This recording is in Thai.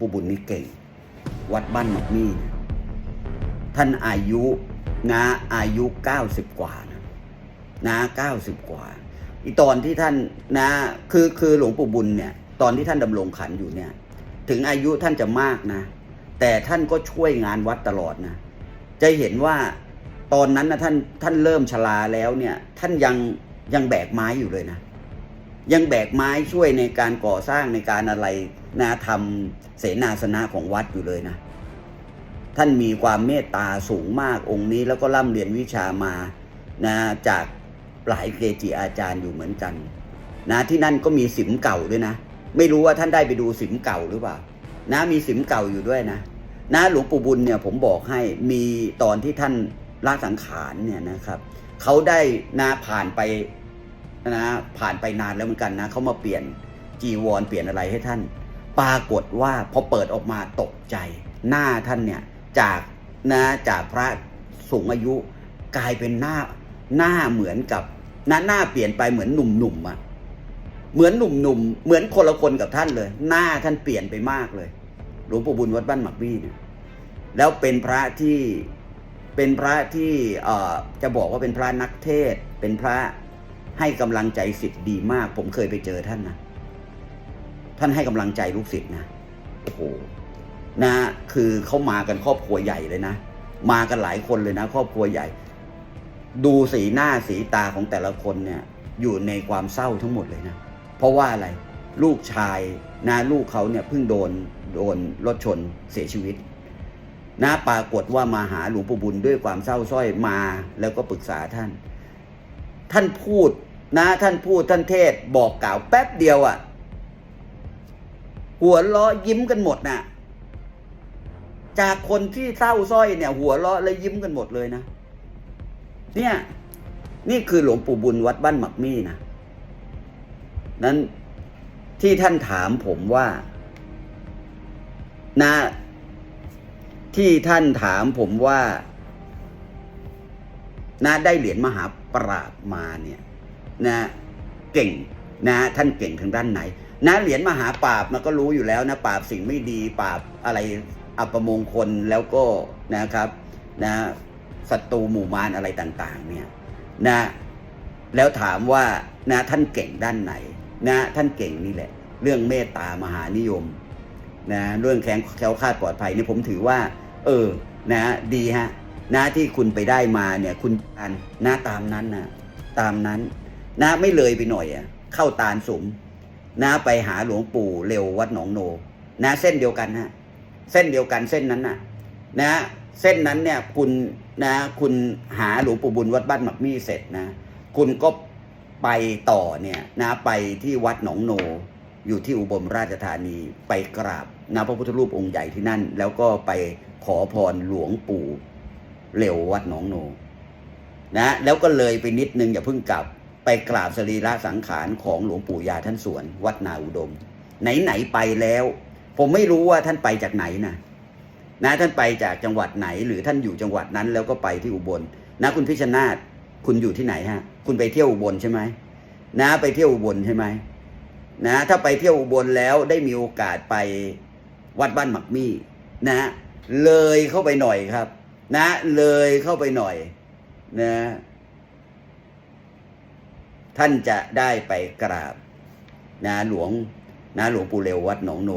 ปู่บุญนี่เก่ง วัดบ้านหนองมี่เนี่ยท่านอายุนะอายุเก้าสิบกว่านะนะเก้าสิบกว่าอีตอนที่ท่านนะคือคือหลวงปู่บุญเนี่ย ตอนที่ท่านดำรงขันอยู่เนี่ย ถึงอายุท่านจะมากนะ แต่ท่านก็ช่วยงานวัดตลอดนะ จะเห็นว่าตอนนั้นนะท่านท่านเริ่มชราแล้วเนี่ย ท่านยังยังแบกไม้อยู่เลยนะ ยังแบกไม้ช่วยในการก่อสร้างในการอะไรนะทำเสนาสนะของวัดอยู่เลยนะ ท่านมีความเมตตาสูงมากองค์นี้ แล้วก็ร่ำเรียนวิชามานะจากหลายเกจิอาจารย์อยู่เหมือนกัน นะที่นั่นก็มีสิมเก่าด้วยนะ ไม่รู้ว่าท่านได้ไปดูสิมเก่าหรือเปล่า นะมีสิมเก่าอยู่ด้วยนะ นะหลวงปู่บุญเนี่ยผมบอกให้มีตอนที่ท่านละสังขารเนี่ยนะครับเขาได้นะผ่านไป นะผ่านไปนานแล้วเหมือนกันนะเขามาเปลี่ยนจีวรเปลี่ยนอะไรให้ท่าน ปรากฏว่าพอเปิดออกมาตกใจ หน้าท่านเนี่ยจากนะจากพระสูงอายุกลายเป็นหน้าหน้าเหมือนกับหน้าหน้าเปลี่ยนไปเหมือนหนุ่มๆอะเหมือนหนุ่มๆเหมือนคนละคนกับท่านเลย หน้าท่านเปลี่ยนไปมากเลยหลวงปู่บุญวัดบ้านหมักบี้เนี่ยแล้วเป็นพระที่เป็นพระที่เอ่อจะบอกว่าเป็นพระนักเทศเป็นพระ ให้กำลังใจศิษย์ดีมาก ผมเคยไปเจอท่านนะท่านให้กำลังใจลูกศิษย์นะโอ้โหนะคือเขามากันครอบครัวใหญ่เลยนะมากันหลายคนเลยนะ ครอบครัวใหญ่ ดูสีหน้าสีตาของแต่ละคนเนี่ยอยู่ในความเศร้าทั้งหมดเลยนะ เพราะว่าอะไรลูกชายนะลูกเขาเนี่ยเพิ่งโดนโดนรถชนเสียชีวิตนะปรากฏว่ามาหาหลวงปู่บุญด้วยความเศร้าส้อยมาแล้วก็ปรึกษาท่าน ท่านพูดนะท่านพูดท่านเทศบอกกล่าวแป๊บเดียวอะ่ะ หัวเราะยิ้มกันหมดน่ะ จากคนที่เศร้าส้อยเนี่ย หัวเราะและยิ้มกันหมดเลยนะ เนี่ย นี่คือหลวงปู่บุญวัดบ้านหมักมี่นะนั้นที่ท่านถามผมว่า นะ ที่ท่านถามผมว่า นะได้เหรียญมหาปราบมาเนี่ยนะเก่งนะท่านเก่งทางด้านไหนนะเหรียญมหาปราบมันก็รู้อยู่แล้วนะปราบสิ่งไม่ดีปราบอะไรอัปมงคลแล้วก็นะครับนะศัตรูหมู่มารอะไรต่าง ๆ เนี่ยนะแล้วถามว่านะท่านเก่งด้านไหนนะท่านเก่งนี่แหละ เรื่องเมตตามหานิยมนะเรื่องแข็งแคล้วคลาดปลอดภัยนี่ผมถือว่า เออนะดีฮะ นะที่คุณไปได้มาเนี่ยคุณอันนะตามนั้นนะตามนั้น นะไม่เลยไปหน่อยอะเข้าตาลสมนะไปหาหลวงปู่เร็ววัดหนองโน นะเส้นเดียวกันฮะเส้นเดียวกันเส้นนั้นน่ะ นะเส้นนั้นเนี่ยคุณนะคุณหาหลวงปู่บุญวัดบ้านหมักมี่เสร็จนะ คุณก็ไปต่อเนี่ยนะไปที่วัดหนองโน อยู่ที่อุบลราชธานีไปกราบนะพระพุทธรูปองค์ใหญ่ที่นั่น แล้วก็ไปขอพรหลวงปู่ เหลววัดหนองโนนะแล้วก็เลยไปนิดนึงอย่าเพิ่งกลับ ไปกราบสรีระสังขารของหลวงปู่ยาท่านสวน วัดนาอุดม ไหนๆไปแล้ว ผมไม่รู้ว่าท่านไปจากไหนนะนะท่านไปจากจังหวัดไหน หรือท่านอยู่จังหวัดนั้น แล้วก็ไปที่อุบลนะคุณพิชนาธคุณอยู่ที่ไหนฮะ คุณไปเที่ยวอุบลใช่ไหมนะไปเที่ยวอุบลใช่ไหมนะถ้าไปเที่ยวอุบลแล้วได้มีโอกาสไปวัดบ้านหมักมี่นะเลยเข้าไปหน่อยครับ นะ เลยเข้าไปหน่อยนะ ท่านจะได้ไปกราบนะหลวงนะหลวงปู่เร็ววัดหนองโน